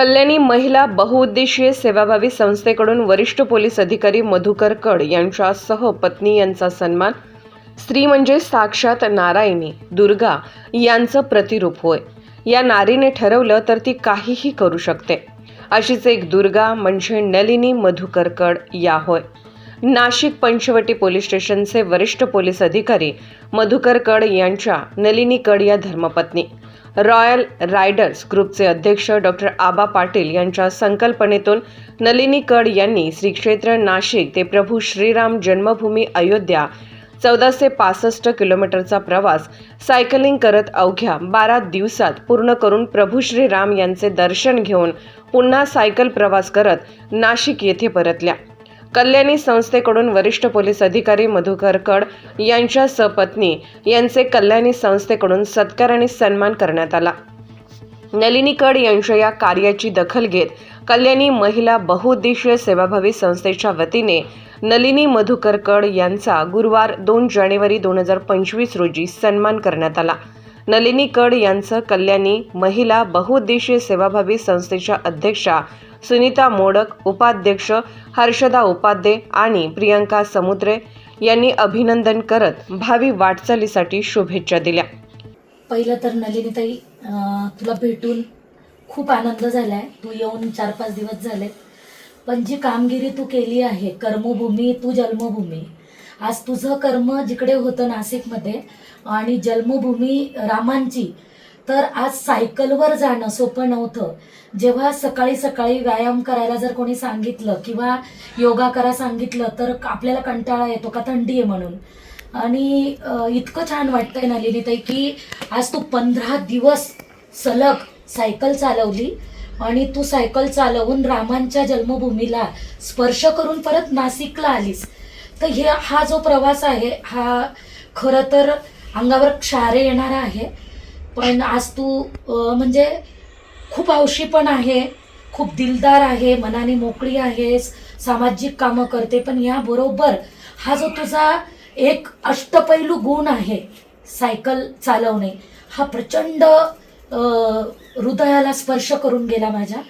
कल्याणी महिला बहुउद्देशीय सेवाभावी संस्थेकडून वरिष्ठ पोलीस अधिकारी मधुकर कड यांच्यासह पत्नी यांचा सन्मान स्त्री म्हणजे साक्षात नारायणी दुर्गा यांचं प्रतिरूप होय. या नारीने ठरवलं तर ती काहीही करू शकते. अशीच एक दुर्गा म्हणजे नलिनी मधुकर कड या होय. नाशिक पंचवटी पोलीस स्टेशनचे वरिष्ठ पोलीस अधिकारी मधुकर कड यांच्या नलिनी कड या धर्मपत्नी. रॉयल रायडर्स ग्रुपचे अध्यक्ष डॉक्टर आबा पाटील यांच्या संकल्पनेतून नलिनी कड यांनी श्री क्षेत्र नाशिक ते प्रभू श्रीराम जन्मभूमी अयोध्या चौदाशे पासष्ट किलोमीटरचा प्रवास सायकलिंग करत अवघ्या बारा दिवसात पूर्ण करून प्रभू श्रीराम यांचे दर्शन घेऊन पुन्हा सायकल प्रवास करत नाशिक येथे परतल्या. कल्याणी संस्थेकडून वरिष्ठ पोलीस अधिकारी मधुकर कड यांच्या सपत्नी यांचे कल्याणी संस्थेकडून सत्कार आणि सन्मान करण्यात आला. नलिनी कड यांच्या या कार्याची दखल घेत कल्याणी महिला बहुउद्देशीय सेवाभावी संस्थेच्या वतीने नलिनी मधुकर कड यांचा गुरुवार दोन जानेवारी दोन हजार पंचवीस रोजी सन्मान करण्यात आला. नलिनी कड यांचं कल्याणी महिला बहुउद्देशीय सेवाभावी संस्थेच्या अध्यक्षा सुनीता मोडक उपाध्यक्ष हर्षदा उपाध्ये आणि प्रियंका समुद्रे यांनी अभिनंदन करत भावी वाटचालीसाठी शुभेच्छा दिल्या. पहिलं तर नलिनीताई तुला भेटून खूप आनंद झाला आहे तू येऊन चार पाच दिवस झाले पण जी कामगिरी तू केली आहे कर्मभूमी तू जन्मभूमी आज तुझं कर्म जिकडे होतं नाशिकमध्ये आणि जन्मभूमी रामांची तर आज सायकलवर जाणं सोपं नव्हतं. जेव्हा सकाळी सकाळी व्यायाम करायला जर कोणी सांगितलं किंवा योगा करा सांगितलं तर आपल्याला कंटाळा येतो का? थंडी आहे म्हणून. आणि इतकं छान वाटतंय ना नलिनीताई की आज तू पंधरा दिवस सलग सायकल चालवली आणि तू सायकल चालवून रामांच्या जन्मभूमीला स्पर्श करून परत नाशिकला आलीस. तर हे हा जो प्रवास आहे हा खरं तर अंगावर क्षारे येणारा आहे. पण आज तू म्हणजे खूप हौशी पण आहे खूप दिलदार आहे मनाने मोकळी आहेस सामाजिक कामं करते पण याबरोबर हा जो तुझा एक अष्टपैलू गुण आहे सायकल चालवणे हा प्रचंड हृदयाला स्पर्श करून गेला माझ्या.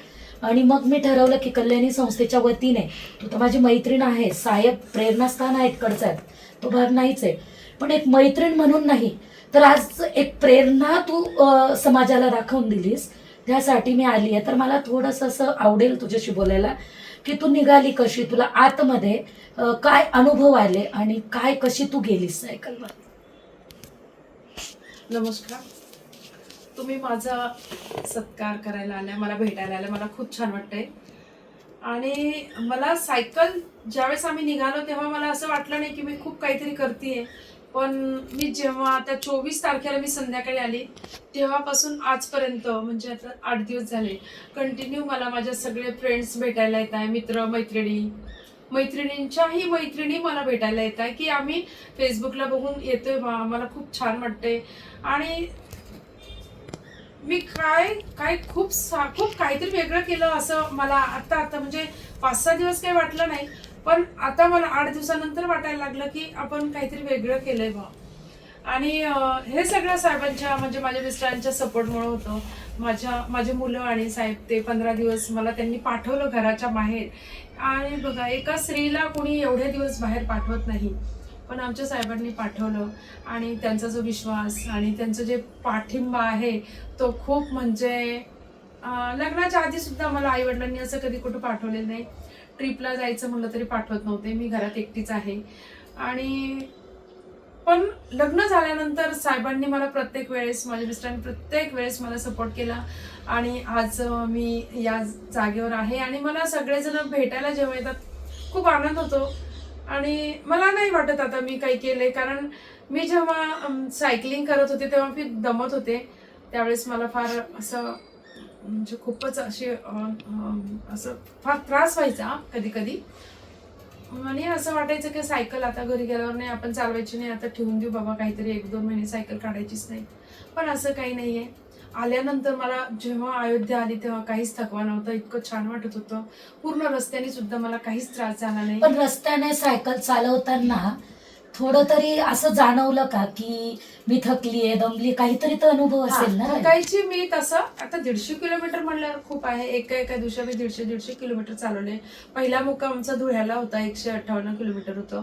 आणि मग मी ठरवलं की कल्याणी संस्थेच्या वतीने तू तर माझी मैत्रीण आहे साहेब प्रेरणास्थान आहे इकडचा आहेत तो भाग नाहीच आहे. पण एक मैत्रीण म्हणून नाही तर आज एक प्रेरणा तू समाजाला दाखवून दिलीस. त्यासाठी मी आली आहे. तर मला थोडंसं असं आवडेल तुझ्याशी बोलायला की तू निघाली कशी? तुला आतमध्ये काय अनुभव आले आणि काय कशी तू गेलीस सायकलवर? नमस्कार. तुम्ही माझा सत्कार करायला आला मला भेटायला आला मला खूप छान वाटतंय. आणि मला सायकल ज्यावेळेस आम्ही निघालो तेव्हा मला असं वाटलं नाही की मी खूप काहीतरी करते पण मी जेव्हा आता चोवीस तारखेला मी संध्याकाळी आली तेव्हापासून आजपर्यंत म्हणजे आता आठ दिवस झाले कंटिन्यू मला माझ्या सगळे फ्रेंड्स भेटायला येत आहे मित्र मैत्रिणी मैत्रिणींच्याही मैत्रिणी मला भेटायला येत आहे की आम्ही फेसबुकला बघून येतोय बा आम्हाला खूप छान वाटते आणि मी काय काय खूप सा खूप काहीतरी वेगळं केलं असं मला आता आता म्हणजे पाच सहा दिवस काही वाटलं नाही पण आता मला आठ दिवसानंतर वाटायला लागलं की आपण काहीतरी वेगळं केलंय बा आणि हे सगळं साहेबांच्या म्हणजे माझ्या मिस्टरांच्या सपोर्टमुळे होतं. माझ्या माझे मुलं आणि साहेब ते पंधरा दिवस मला त्यांनी पाठवलं घराच्या बाहेर. आणि बघा एका स्त्रीला कोणी एवढे दिवस बाहेर पाठवत नाही. पण आमच्या साहेबांनी पाठवलं. आणि त्यांचा जो विश्वास आणि त्यांचं जे पाठिंबा आहे तो खूप म्हणजे लग्नाच्या आधीसुद्धा मला आईवडिलांनी असं कधी कुठं पाठवलेलं नाही. ट्रिपला जायचं म्हणलं तरी पाठवत नव्हते. मी घरात एकटीच आहे. आणि पण लग्न झाल्यानंतर साहेबांनी मला प्रत्येक वेळेस माझ्या मिस्टरांनी प्रत्येक वेळेस मला सपोर्ट केला. आणि आज मी या जागेवर आहे. आणि मला सगळेजण भेटायला जेव्हा येतात खूप आनंद होतो. आणि मला नाही वाटत आता मी काही केले कारण मी जेव्हा सायकलिंग करत होते तेव्हा मी दमत होते. त्यावेळेस मला फार असं म्हणजे खूपच असे असं फार त्रास व्हायचा कधी कधी आणि असं वाटायचं की सायकल आता घरी गेल्यावर नाही आपण चालवायची नाही आता ठेवून देऊ बाबा काहीतरी एक दोन महिने सायकल काढायचीच नाही. पण असं काही नाहीये. आल्यानंतर मला जेव्हा अयोध्या आली तेव्हा काहीच थकवा नव्हता इतकं छान वाटत होतं. पूर्ण रस्त्याने सुद्धा मला काहीच त्रास झाला नाही. पण रस्त्याने सायकल चालवताना थोडं तरी असं जाणवलं का की मी थकली आहे दमली काहीतरी तर अनुभव असेल ना? थकायची मी तसं आता दीडशे किलोमीटर म्हणल्यावर खूप आहे. एका एका दिवशी मी दीडशे दीडशे किलोमीटर चालवले. पहिला मुक्काम आमचा धुळ्याला होता एकशे अठ्ठावन्न किलोमीटर होतं.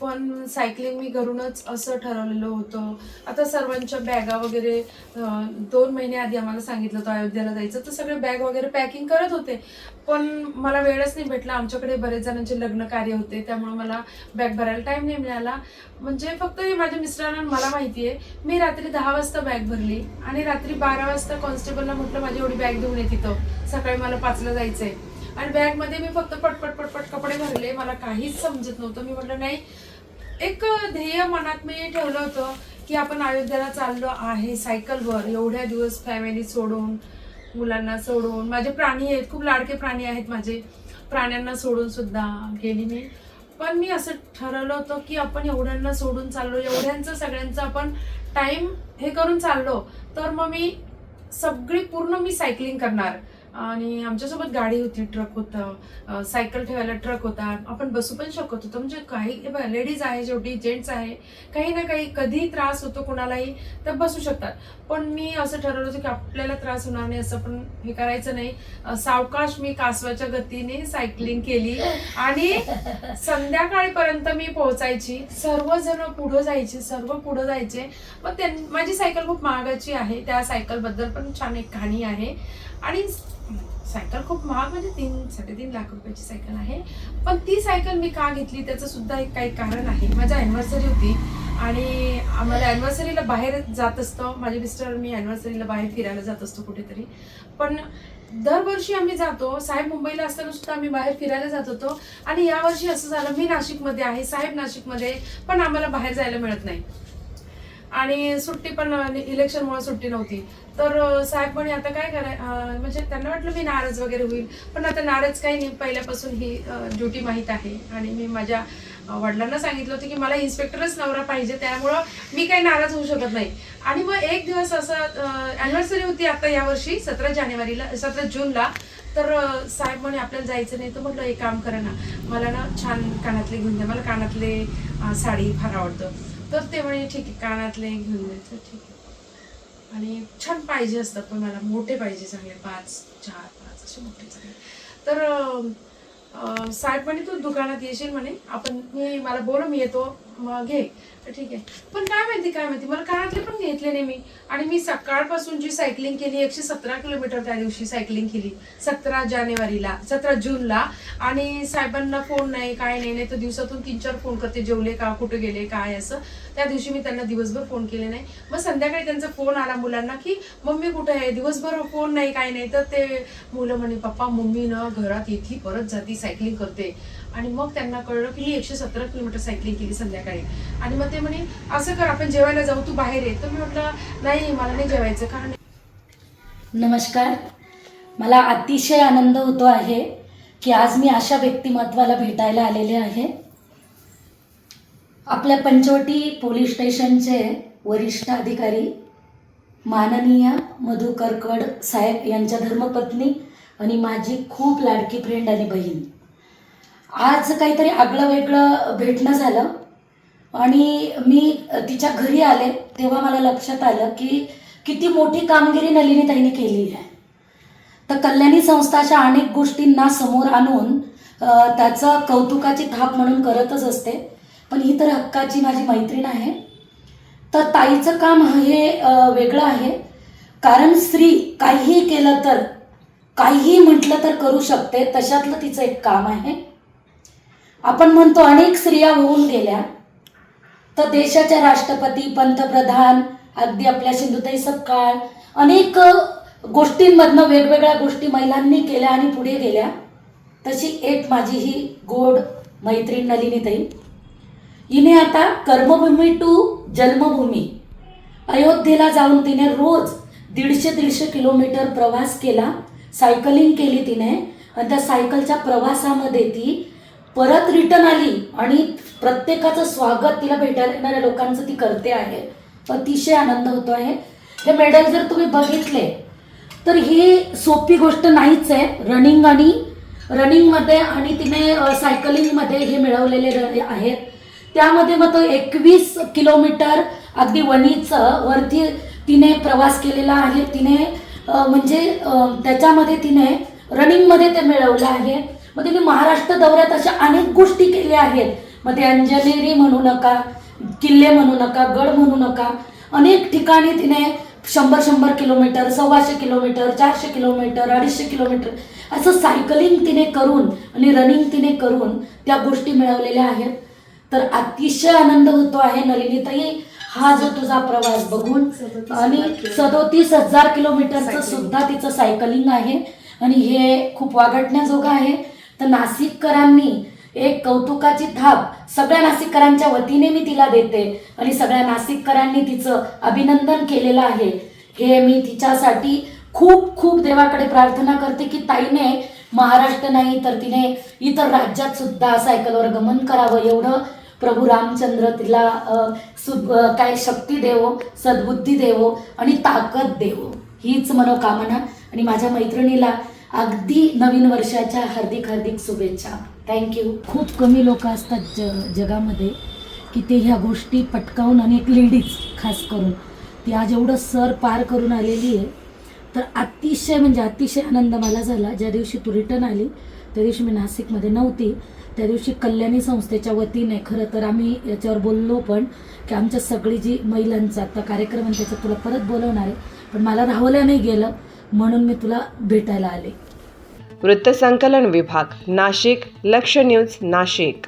पण सायकलिंग मी घरूनच असं ठरवलेलं होतं. आता सर्वांच्या बॅगा वगैरे दोन महिने आधी आम्हाला सांगितलं होतं अयोध्येला जायचं. तर सगळे बॅग वगैरे पॅकिंग करत होते. पण मला वेळच नाही भेटला. आमच्याकडे बरेच जणांचे लग्न कार्य होते. त्यामुळे मला बॅग भरायला टाईम नाही मिळाला. म्हणजे फक्त हे माझ्या मिस्टरांना मला माहिती आहे मी रात्री दहा वाजता बॅग भरली आणि रात्री बारा वाजता कॉन्स्टेबलला म्हटलं माझी एवढी बॅग देऊन ये तिथं. सकाळी मला पाचला जायचं आहे आणि बॅगमध्ये मी फक्त पटपट पटपट कपडे भरले. मला काहीच समजत नव्हतं. मी म्हटलं नाही एक ध्येय मनात मी ठेवलं होतं की आपण अयोध्येला चाललो आहे सायकलवर एवढ्या दिवस फॅमिली सोडून मुलांना सोडून. माझे प्राणी आहेत खूप लाडके प्राणी आहेत माझे. प्राण्यांना सोडून सुद्धा गेली मी. पण मी असं ठरवलं होतं की आपण एवढ्यांना सोडून चाललो एवढ्यांचं सगळ्यांचं आपण टाईम हे करून चाललो तर मग मी सगळी पूर्ण मी सायकलिंग करणार. आणि आमच्यासोबत गाडी होती ट्रक होता सायकल ठेवायला ट्रक होता. आपण बसू पण शकत होतो. म्हणजे काही लेडीज आहे जेवढी जेंट्स आहे काही ना काही कधी त्रास होतो कोणालाही तर बसू शकतात. पण मी असं ठरवलं होतं की आपल्याला त्रास होणार नाही असं पण हे करायचं नाही. सावकाश मी कासवाच्या गतीने सायकलिंग केली आणि संध्याकाळपर्यंत मी पोहोचायची. सर्वजण पुढं जायचे सर्व पुढं जायचे. मग त्यां माझी सायकल खूप महागाची आहे त्या सायकलबद्दल पण छान एक कहाणी आहे. आणि सायकल खूप महाग म्हणजे तीन साडेतीन लाख रुपयाची सायकल आहे. पण ती सायकल मी का घेतली त्याचं सुद्धा एक काही कारण आहे. माझी ॲनिव्हर्सरी होती आणि आम्हाला ॲनिव्हर्सरीला बाहेर जात असतो. माझे मिस्टर मी ॲनिव्हर्सरीला बाहेर फिरायला जात असतो कुठेतरी. पण दरवर्षी आम्ही जातो. साहेब मुंबईला असताना सुद्धा आम्ही बाहेर फिरायला जात होतो. आणि यावर्षी असं झालं मी नाशिकमध्ये आहे साहेब नाशिकमध्ये पण आम्हाला बाहेर जायला मिळत नाही. आणि सुट्टी पण इलेक्शनमुळे सुट्टी नव्हती. तर साहेब म्हणे आता काय कराय म्हणजे त्यांना वाटलं मी नाराज वगैरे होईल. पण आता नाराज काही नाही. पहिल्यापासून ही ड्युटी माहीत आहे. आणि मी माझ्या वडिलांना सांगितलं होतं की मला इन्स्पेक्टरच नवरा पाहिजे. त्यामुळं मी काही नाराज होऊ शकत नाही. आणि मग एक दिवस असं ॲनिव्हर्सरी होती आता यावर्षी सतरा जानेवारीला सतरा जूनला. तर साहेब म्हणे आपल्याला जायचं नाही. तर म्हटलं एक काम करा ना. मला ना छान कानातले घेऊन द्या. मला कानातले साडी फार आवडतं. तर ते म्हणे ठीक आहे कानातले घेऊन द्यायचं ठीक आहे. आणि छान पाहिजे असतात पण मला मोठे पाहिजे चांगले पाच चार पाच असे मोठे चांगले. तर साहेब म्हणे तू दुकानात येशील म्हणे. आपण मी मला बोलू मी येतो. मग. घे ठीक आहे. पण काय माहिती काय माहिती? मला कानातले पण घेतले नाही मी. आणि मी सकाळपासून जी सायकलिंग केली एकशे सतरा किलोमीटर त्या दिवशी सायकलिंग केली. सतरा जानेवारीला सतरा जूनला. आणि साहेबांना फोन नाही काय नाही नाही तर दिवसातून तीन चार फोन करते. जेवले का कुठे गेले काय असं. त्या दिवशी मी त्यांना दिवसभर फोन केले नाही. मग संध्याकाळी त्यांचा फोन आला मुलांना की मम्मी कुठे आहे? दिवसभर फोन नाही काय नाही. तर ते मुलं म्हणे पप्पा मम्मी ना घरात येते परत जाती सायकलिंग करते. आणि मग त्यांना कळलं की मी एकशे सतरा किलोमीटर सायकलिंग केली संध्याकाळी. आणि मग ते म्हणे असं कर आपण जेवायला जाऊ तू बाहेर ये. तर मी म्हटलं नाही मला नाही जेवायचं कारण नमस्कार. मला अतिशय आनंद होतो आहे की आज मी अशा व्यक्तिमत्वाला भेटायला आलेले आहे. आपल्या पंचवटी पोलीस स्टेशनचे वरिष्ठ अधिकारी माननीय मधुकरकड साहेब यांच्या धर्मपत्नी आणि माझी खूप लाडकी फ्रेंड आणि बहीण. आज काहीतरी आगळं वेगळं भेटणं झालं. आणि मी तिच्या घरी आले तेव्हा मला लक्षात आलं की किती मोठी कामगिरी नलिनीताईने केली आहे. तर कल्याणी संस्था अशा अनेक गोष्टींना समोर आणून त्याचं कौतुकाची थाप म्हणून करतच असते. पण ही तर हक्काची माझी मैत्रीण आहे. तर ताईचं काम हे वेगळं आहे. कारण स्त्री काहीही केलं तर काहीही म्हटलं तर करू शकते तशातलं तिचं एक काम आहे. आपण म्हणतो अनेक स्त्रिया होऊन गेल्या. तर देशाच्या राष्ट्रपती पंतप्रधान अगदी आपल्या सिंधुताई सपकाळ अनेक गोष्टींमधनं वेगवेगळ्या गोष्टी महिलांनी केल्या आणि पुढे गेल्या. तशी एक माझी ही गोड मैत्रीण नलिनीताई. हिने आता कर्मभूमी टू जन्मभूमी. अयोध्येला जाऊन तिने रोज दीडशे दीडशे किलोमीटर प्रवास केला. सायकलिंग केली तिने. आणि त्या सायकलच्या प्रवासामध्ये ती परत रिटर्न आली आणि प्रत्येकाचं स्वागत तिला भेटायला येणाऱ्या लोकांचं ती करते आहे. अतिशय आनंद होतो आहे. हे मेडल जर तुम्ही बघितले तर ही सोपी गोष्ट नाहीच आहे. रनिंग आणि रनिंगमध्ये आणि तिने सायकलिंगमध्ये हे मिळवलेले आहेत त्यामध्ये मग तो एकवीस किलोमीटर अगदी वणीचं वरती तिने प्रवास केलेला आहे. तिने म्हणजे त्याच्यामध्ये तिने रनिंगमध्ये ते मिळवलं आहे. मग तिने महाराष्ट्र दौऱ्यात अशा अनेक गोष्टी केल्या आहेत. मग ते अंजनेरी म्हणू नका किल्ले म्हणू नका गड म्हणू नका. अनेक ठिकाणी तिने शंभर शंभर किलोमीटर सव्वाशे किलोमीटर चारशे किलोमीटर अडीचशे किलोमीटर असं सायकलिंग तिने करून आणि रनिंग तिने करून त्या गोष्टी मिळवलेल्या आहेत. तर अतिशय आनंद होतो आहे नलिनीताई. हा जो तुझा प्रवास बघून आणि सदोतीस हजार किलोमीटरचं सुद्धा तिचं सायकलिंग आहे. आणि हे खूप वागटण्याजोगं आहे. तर नाशिककरांनी एक कौतुकाची थाप सगळ्या नाशिककरांच्या वतीने मी तिला देते. आणि सगळ्या नाशिककरांनी तिचं अभिनंदन केलेलं आहे. हे मी तिच्यासाठी खूप खूप देवाकडे प्रार्थना करते की ताईने महाराष्ट्र नाही तर तिने इतर राज्यात सुद्धा सायकलवर गमन करावं एवढं. प्रभू रामचंद्र तिला सु काय शक्ती देवो सद्बुद्धी देवो आणि ताकद देवो. हीच मनोकामना. आणि माझ्या मैत्रिणीला अगदी नवीन वर्षाच्या हार्दिक हार्दिक शुभेच्छा. थँक्यू खूप कमी लोक असतात ज जगामध्ये की ते ह्या गोष्टी पटकावून आणि एक लेडीज खास करून. ती आज एवढं सर पार करून आलेली आहे. तर अतिशय म्हणजे अतिशय आनंद मला झाला. ज्या दिवशी तू रिटर्न आली त्या दिवशी मी नाशिकमध्ये नव्हती. त्या दिवशी कल्याणी संस्थेच्या वतीने खरं तर आम्ही याच्यावर बोललो पण की आमच्या सगळी जी महिलांचा आता कार्यक्रम आहे त्याच्यात तुला परत बोलवणार आहे. पण मला राहवलं नाही गेलं. म्हणून मी तुला भेटायला आले. वृत्तसंकलन विभाग नाशिक लक्ष न्यूज नाशिक.